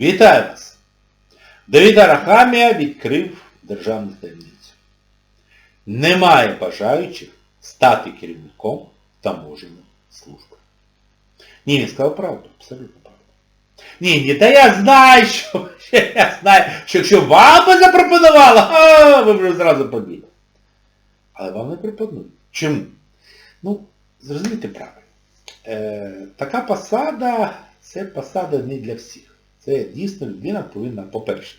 Вітаю вас! Давід Арахамія відкрив державну таємницю. Немає бажаючих стати керівником таможенної служби. Ні, він сказав правду, абсолютно правду. Ні, ні, та я знаю, що я знаю, що якщо вам би запропонували, а, ви вже зразу побіли. Але вам не пропонують. Чому? Ну, зрозумійте правильно. Е, така посада, це посада не для всіх. Це дійсно людина повинна, по-перше,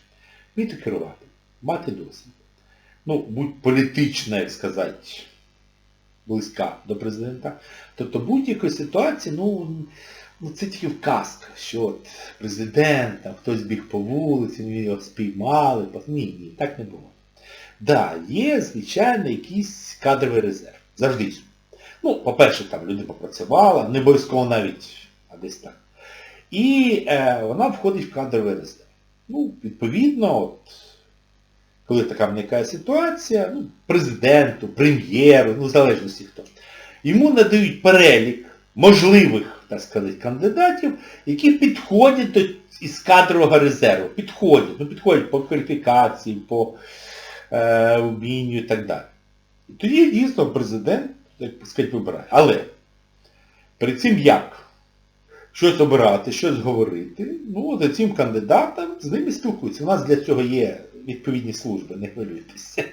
вміти керувати, мати досвід. Ну, будь політична, як сказати, близька до президента. Тобто будь-якої ситуації, ну, ну це тільки в казках, що от президент, там хтось біг по вулиці, ми його спіймали. Ні, ні, так не було. Да, є, звичайно, якийсь кадровий резерв. Завжди. Ну, по-перше, там людина попрацювала, не обов'язково навіть, а десь так. І е, вона входить в кадровий резерв. Ну, відповідно, от, коли така виникає ситуація, ну, президенту, прем'єру, ну, в залежності хто, йому надають перелік можливих, так сказати, кандидатів, які підходять до, із кадрового резерву. Підходять, ну, підходять по кваліфікації, по е, вмінню і так далі. І тоді дійсно президент, так сказати, вибирає. Але перед цим як? Щось обирати, щось говорити, ну, от цим кандидатам з ними спілкуються. У нас для цього є відповідні служби, не хвилюйтеся,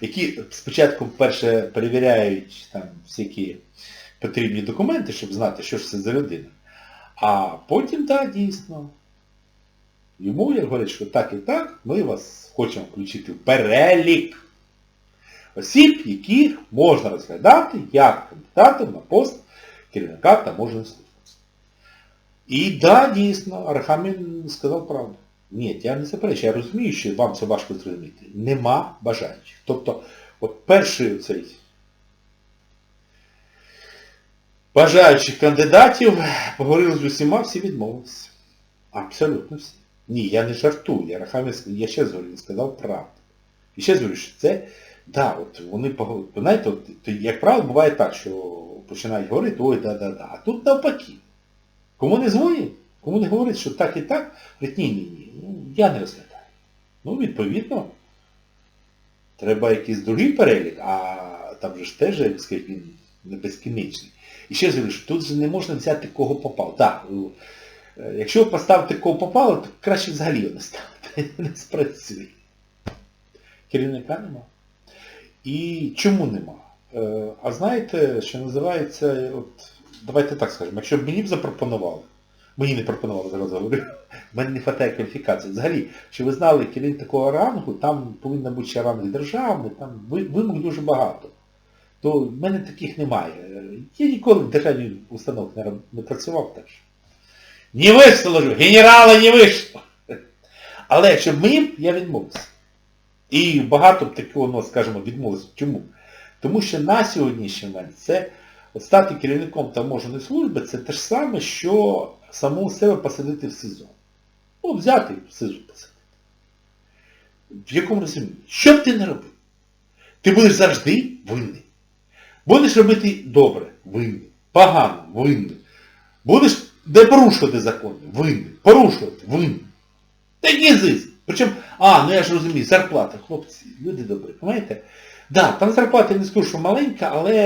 які спочатку перше перевіряють там всякі потрібні документи, щоб знати, що ж це за людина. А потім, так, дійсно, йому як говорять, що так і так, ми вас хочемо включити в перелік осіб, яких можна розглядати як кандидатів на пост керівника таможенної служби. І да, дійсно, Архамін сказав правду. Ні, я не заперечую, я розумію, що вам це важко зрозуміти. Нема бажаючих. Тобто, от перший цей бажаючих кандидатів поговорили з усіма, всі відмовилися. Абсолютно всі. Ні, я не жартую. Архамін, я ще раз говорю, він сказав правду. І ще раз говорю, що це, да, от вони поговорили. Знаєте, от, як правило, буває так, що починають говорити, ой, да-да-да. А тут навпаки. Кому не дзвонять, кому не говорять, що так і так, говорять, ні, ні, ні, ну, я не розглядаю. Ну, відповідно, треба якийсь другий перелік, а там же ж теж, сказати, він не безкінечний. І ще говорю, що тут же не можна взяти кого попав. Так, е, якщо поставити кого попало, то краще взагалі його не ставити. Не спрацює. Керівника нема. І чому нема? Е, А знаєте, що називається, от, давайте так скажемо, якщо б мені б запропонували, мені не пропонували, зараз говорю, в мене не вистачає кваліфікації. Взагалі, що ви знали, керівник такого рангу, там повинен бути ще ранг державний, там вимог дуже багато. То в мене таких немає. Я ніколи в державній установці не, працював так. Не вийшло, генерала не вийшло. Але щоб мені, я відмовився. І багато б такого, ну, скажімо, відмовився. Чому? Тому що на сьогоднішній момент це стати керівником таможеної служби це те ж саме, що самого себе посадити в СИЗО. Ну, взяти в СИЗО посадити. В якому розумінні? Що б ти не робив? Ти будеш завжди винний. Будеш робити добре, винний. Погано, винний. Будеш не порушувати закони, винний. Порушувати, винний. Такий зиск. Причому, а, ну я ж розумію, зарплата, хлопці, люди добрі, розумієте? Да, там зарплата я не скажу, що маленька, але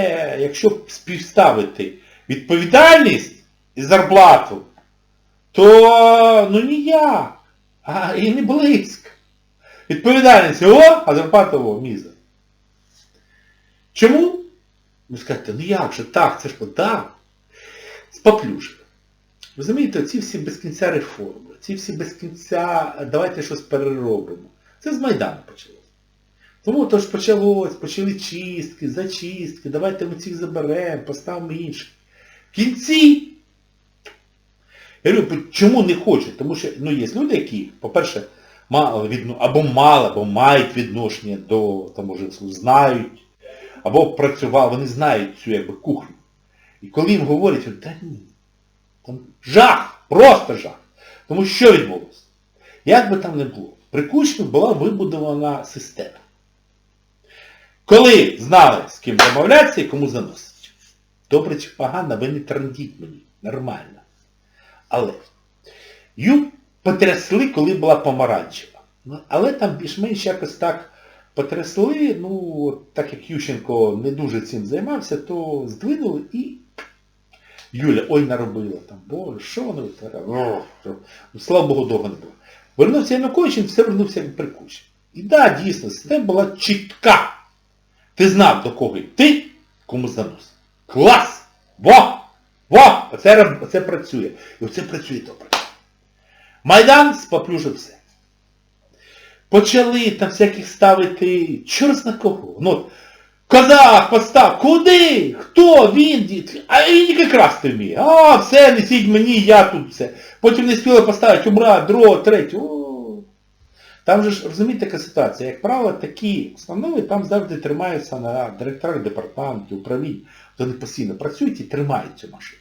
якщо співставити відповідальність і зарплату, то ну ніяк. А і не близько. Відповідальність о, а зарплата о, міза. Чому? Ви скажете, ну як же так, це ж так. Споплюжка. Розумієте, ці всі без кінця реформи, ці всі без кінця давайте щось переробимо. Це з Майдану почалося. Тому то ж почалось, почали чистки, зачистки, давайте ми цих заберемо, поставимо інших. В кінці. Я говорю, чому не хочуть? Тому що ну, є люди, які, по-перше, або мало, або мають відношення до служб, знають, або працювали, вони знають цю якби кухню. І коли їм говорять, говорять, та ні. Там жах, просто жах. Тому що відбулося? Як би там не було, при Кучмі була вибудована система. Коли знали, з ким домовлятися і кому заносить. Добре чи погано, ви не трандіть мені. Нормально. Але ю потрясли, коли була помаранчева. Ну, але там більш-менш якось так потрясли, ну, так як Ющенко не дуже цим займався, то здвинули і Юля, ой, наробила там, боже, що воно витворяє? Ну, слава Богу, довго не було. Вернувся Янукович, і все вернувся як прикуче. І так, да, дійсно, система була чітка. Ти знав, до кого йти, кому занос. Клас! Во! Во! Оце, оце працює. І оце працює добре. Майдан споплюжив все. Почали там всяких ставити, чорт зна кого. Ну, Казах постав, куди? Хто? Він? А він тільки красти вміє. А, все, несіть мені, я тут все. Потім не спіли поставити умра, другого, третього. Там же ж, розумієте, така ситуація. Як правило, такі установи там завжди тримаються на директорах департаментів, управлінь. Вони постійно працюють і тримають цю машину.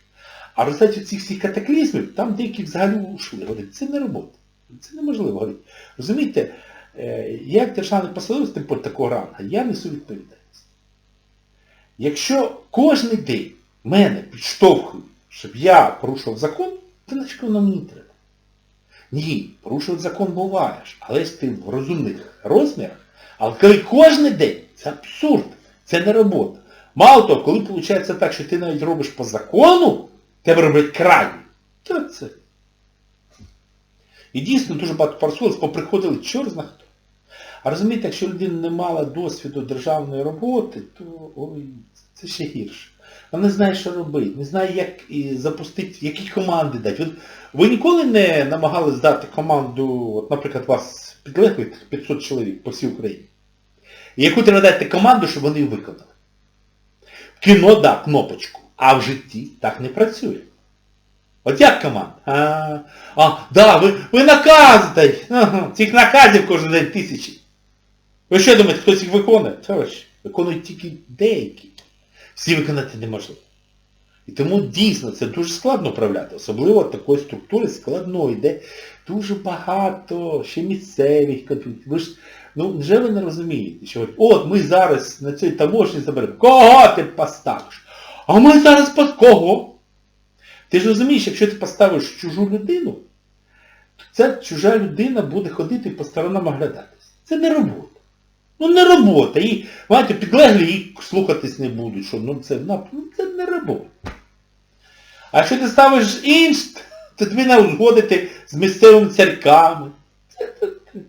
А в результаті цих всіх катаклізмів там деякі взагалі ушли. Говорять, це не робота. Це неможливо. Говорять. Розумієте, е, як державний посадовець тим пор такого рангу, я несу відповідальність. Якщо кожен день мене підштовхують, щоб я порушував закон, то значить воно мені треба. Ні, порушувати закон буваєш, але ж ти в розумних розмірах. Але коли кожен день, це абсурд, це не робота. Мало того, коли виходить так, що ти навіть робиш по закону, тебе роблять крайні, то це. І дійсно дуже багато парсолів поприходили чорт хто. А розумієте, якщо людина не мала досвіду державної роботи, то ой, це ще гірше. Вона не знає, що робити, не знає, як і запустити, які команди дати. От ви ніколи не намагались дати команду, от, наприклад, вас підлеглих 500 чоловік по всій Україні. І яку треба дати команду, щоб вони її виконали. В кіно, да, кнопочку, а в житті так не працює. От як команда? А, а да, ви, ви наказ. Ага, цих наказів кожен день тисячі. Ви що думаєте, хтось їх виконує? Товариш, виконують тільки деякі. Всі виконати неможливо. І тому дійсно це дуже складно управляти, особливо такої структури складної, де дуже багато ще місцевих конфліктів. Ви ж, ну, вже ви не розумієте, що от ми зараз на цій таможні заберемо. Кого ти поставиш? А ми зараз по кого? Ти ж розумієш, якщо ти поставиш чужу людину, то ця чужа людина буде ходити по сторонам оглядатись. Це не робота. Ну не робота. І, знаєте, підлеглі її слухатись не будуть. Що, ну, це, ну, це не робота. А якщо ти ставиш інш, то тобі не узгодити з місцевими церками. Це, це.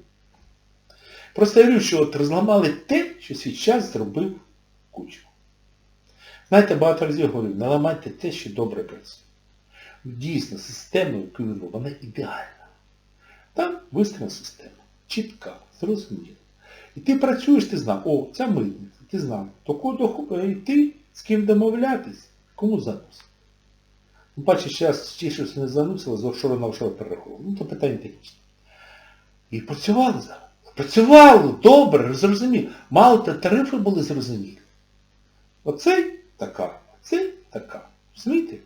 Просто я говорю, що от розламали те, що свій час зробив кучу. Знаєте, багато разів говорю, не ламайте те, що добре працює. Дійсно, система, вона ідеальна. Там вистроєна система. Чітка, зрозуміла. І ти працюєш, ти знав, о, ця митниця, ти знав, до кого йти, з ким домовлятись, кому занос. Ну, бачиш, зараз ті, щось не заносило, з офшору на офшор перераховував. Ну, то питання технічне. І працювало зараз. Працювало, добре, зрозуміло. Мало то тарифи були зрозумілі. Оцей така, оцей така. Розумієте?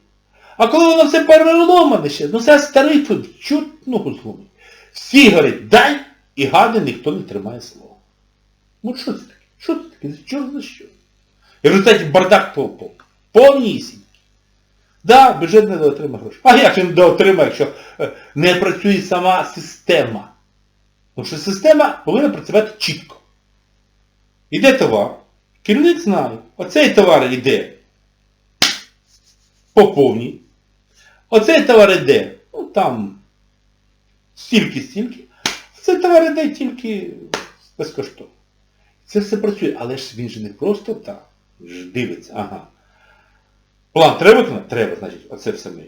А коли воно все переломане ще, ну це з тарифів чорт ногу зломить. Всі говорять, дай, і гади ніхто не тримає слова. Ну що це таке? Що це таке? Чого за що? І в результаті бардак по повнісінький. Да, бюджет не доотримає гроші. А як не доотримає, якщо е, не працює сама система? Тому що система повинна працювати чітко. Іде товар. Керівник знає, оцей товар йде по повній. Оцей товар йде, ну там стільки-стільки. а Цей товар йде тільки безкоштовно. Це все працює, але ж він же не просто так. Ж дивиться, ага. План треба виконати? Треба, значить, оце все ми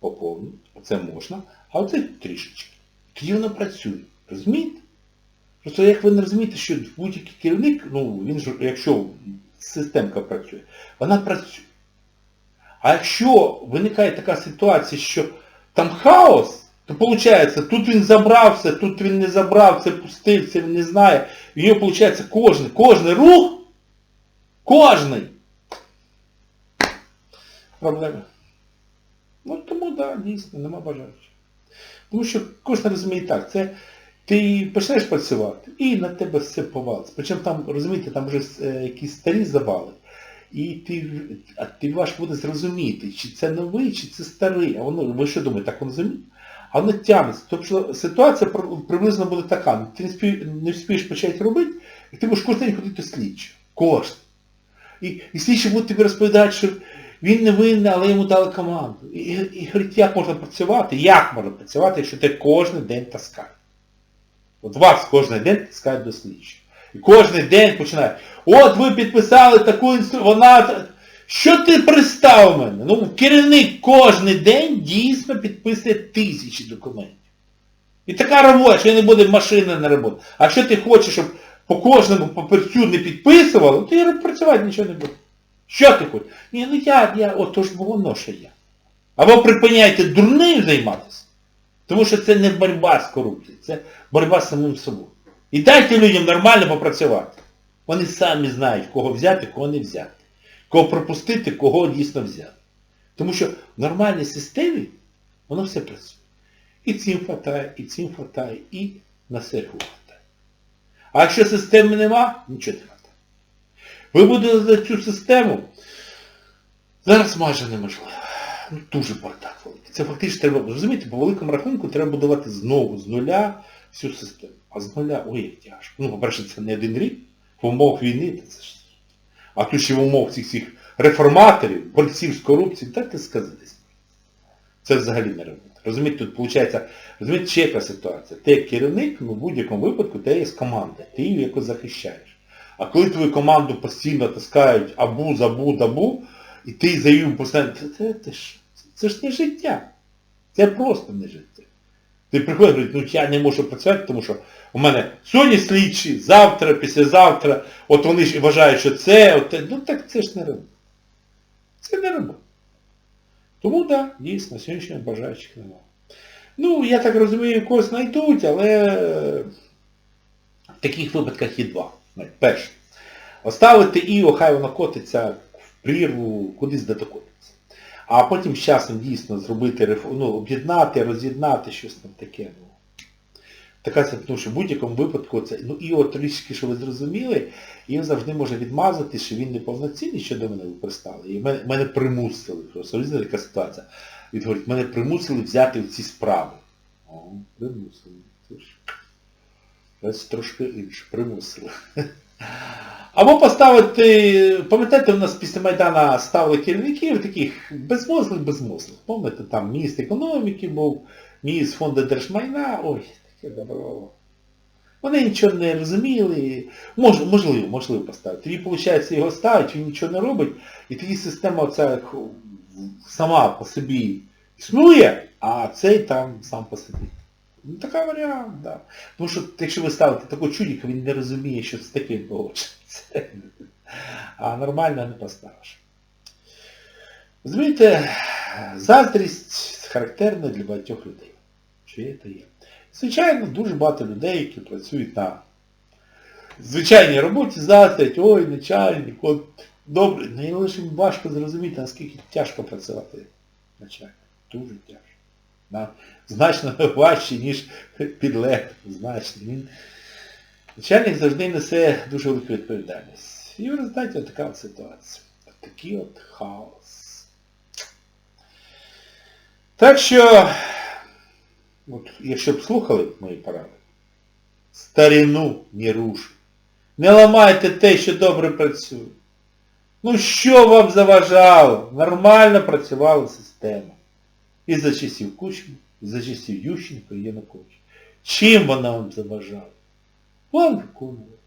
поповнюємо, оце можна, а оце трішечки. Тоді працює. Розумієте? Просто як ви не розумієте, що будь-який керівник, ну, він ж, якщо системка працює, вона працює. А якщо виникає така ситуація, що там хаос, то виходить, тут він забрався, тут він не забрав, це пустив, це він не знає. І нього виходить кожен, кожний рух, кожний. Проблема. Ну тому так, да, дійсно, нема бажаючих. Тому що кожен розуміє так, це ти почнеш працювати і на тебе все повалиться. Причому там, розумієте, там вже е, якісь старі завали. І ти, а ти важко буде зрозуміти, чи це новий, чи це старий. А воно, ви що думаєте, так воно зрозуміє? А воно тягнеться. Тобто ситуація приблизно буде така. Ти не, спі, не вспієш почати робити, і ти будеш кожен день ходити до слідчого. Кожен. І, і слідчі будуть тобі розповідати, що він не винний, але йому дали команду. І, і, і говорить, як можна працювати? Як можна працювати, якщо ти кожен день таскаєш? От вас кожен день таскають до слідчого. І кожен день починають. От ви підписали таку інструкцію, вона... Що ти пристав мене? Ну, керівник кожен день дійсно підписує тисячі документів. І така робота, що не буде машини на роботу. А якщо ти хочеш, щоб по кожному папірцю не підписували, то і працювати нічого не буде. Що ти хочеш? Ні, ну я, я, от то ж бо воно що я. Або припиняйте дурнею займатися. Тому що це не боротьба з корупцією, це боротьба з самим собою. І дайте людям нормально попрацювати. Вони самі знають, кого взяти, кого не взяти. Кого пропустити, кого дійсно взяти. Тому що в нормальній системі воно все працює. І цим хватає, і цим хватає, і на серву хватає. А якщо системи нема, нічого не хватає. Вибудувати цю систему зараз майже неможливо. Ну, дуже бардак великий. Це фактично треба, розумієте, по великому рахунку треба будувати знову з нуля всю систему. А з нуля, ой, як тяжко. Ну, по-перше, це не один рік. В умовах війни, це ж. А тут ще в умовах цих всіх реформаторів, борців з корупцією, ти сказатись. Це взагалі не робота. Розумієте, тут виходить, розумієте, ще яка ситуація. Ти як керівник, ну в будь-якому випадку ти є команда, ти її якось захищаєш. А коли твою команду постійно таскають абу, забу, дабу, і ти за її постійно, це, це, це, це ж не життя. Це просто не життя. Ти приходиш і говориш, ну я не можу працювати, тому що у мене сьогодні слідчі, завтра, післязавтра, от вони ж вважають, що це, от, те. ну так це ж не робота. Це не робота. Тому так, да, дійсно, сьогодні бажаючих немає. Ну, я так розумію, когось знайдуть, але в таких випадках є два. Перше. Оставити Іо, хай воно котиться в прірву, кудись докотиться. А потім з часом дійсно зробити ну, об'єднати, роз'єднати, щось там таке. Ну. Така це, тому що в будь-якому випадку це, ну Іо трішки, що ви зрозуміли, він завжди може відмазати, що він неповноцінний, що до мене ви пристали. І мене, мене примусили, просто така ситуація. Він говорить, мене примусили взяти в ці справи. О, примусили. Це трошки інше, примусили. Або поставити, пам'ятаєте, у нас після Майдана ставили керівників таких безмозлих, безмозлих. Пам'ятаєте, там міністр економіки був, міністр фонду держмайна, ой, таке добро. Вони нічого не розуміли. Мож, можливо, можливо поставити. Тоді, виходить, його ставить, він нічого не робить, і тоді система оця сама по собі існує, а цей там сам по собі. Ну, така варіант. Да. Тому що якщо ви ставите такого чудика, він не розуміє, що з таким погоджується. А нормально не поставиш. Розумієте, заздрість характерна для багатьох людей. Є, то є. Звичайно, дуже багато людей, які працюють на звичайній роботі, заздрять, ой, начальник, от добре. Ну, лише важко зрозуміти, наскільки тяжко працювати начальник. Дуже тяжко. Нам значно важче, ніж підлеглий. Значно. Він... Начальник завжди несе дуже велику відповідальність. І в результаті така от ситуація. Такий от хаос. Так що, от, якщо б слухали мої поради, старину не рушить. Не ламайте те, що добре працює. Ну що вам заважало? Нормально працювала система. І за часів Кучми, і за часів Ющенка і Януковича. Чим вона вам заважала? Вам виконували.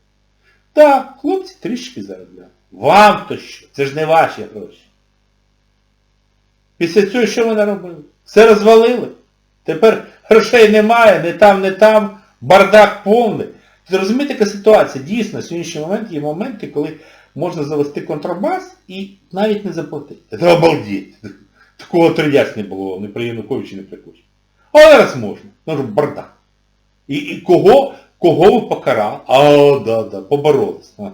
Так, хлопці трішки заробляли. Вам то що? Це ж не ваші гроші. Після цього що вона робила? Все розвалили. Тепер грошей немає, не там, не там, бардак повний. Ви яка ситуація? Дійсно, в сьогоднішній момент є моменти, коли можна завести контрабас і навіть не заплатити. Це обалдеть. Такого тридяць не було, не при Януковичі, не при Кучі. А зараз можна. Ж бардак. І, і кого, кого ви покарали? А, да, да, поборолись. Ага.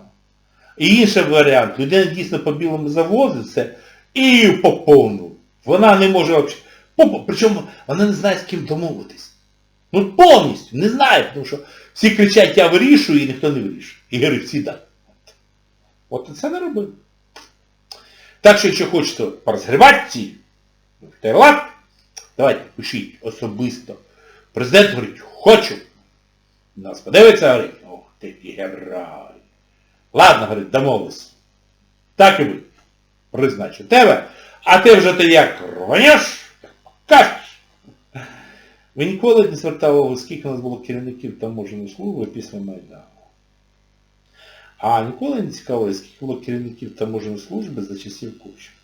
І інший варіант. Людина дійсно по білому завозиться і поповнив. Вона не може взагалі. Причому вона не знає, з ким домовитись. Ну повністю, не знає, тому що всі кричать, я вирішую, і ніхто не вирішує. І говорить, всі так. От це не робив. Так що, якщо хочете порозгрібати ці Таїланд, Давайте, пишіть особисто. Президент говорить, хочу. Нас подивиться, говорить, ох ти і герой. Ладно, говорить, домовились. Так і ви. Призначу тебе, а ти вже ти як рванеш, як покажеш. Ви ніколи не звертали увагу, скільки у нас було керівників таможенної служби після Майдану. А ніколи не цікавило, скільки було керівників таможенної служби за часів Кучма.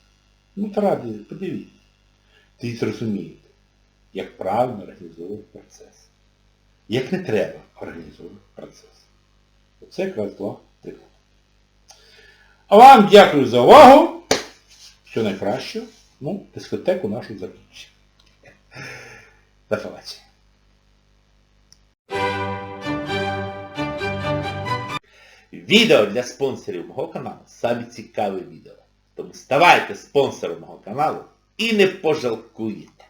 Ну, правді, подивіться. Тоді зрозумієте, як правильно організовувати процес. Як не треба організовувати процес. Оце якраз два приклади. А вам дякую за увагу. Всього найкращого. Ну, дискотеку нашу закінчимо. До побачення. Відео для спонсорів мого каналу самі цікаві відео. Тому ставайте спонсором мого каналу і не пожалкуєте.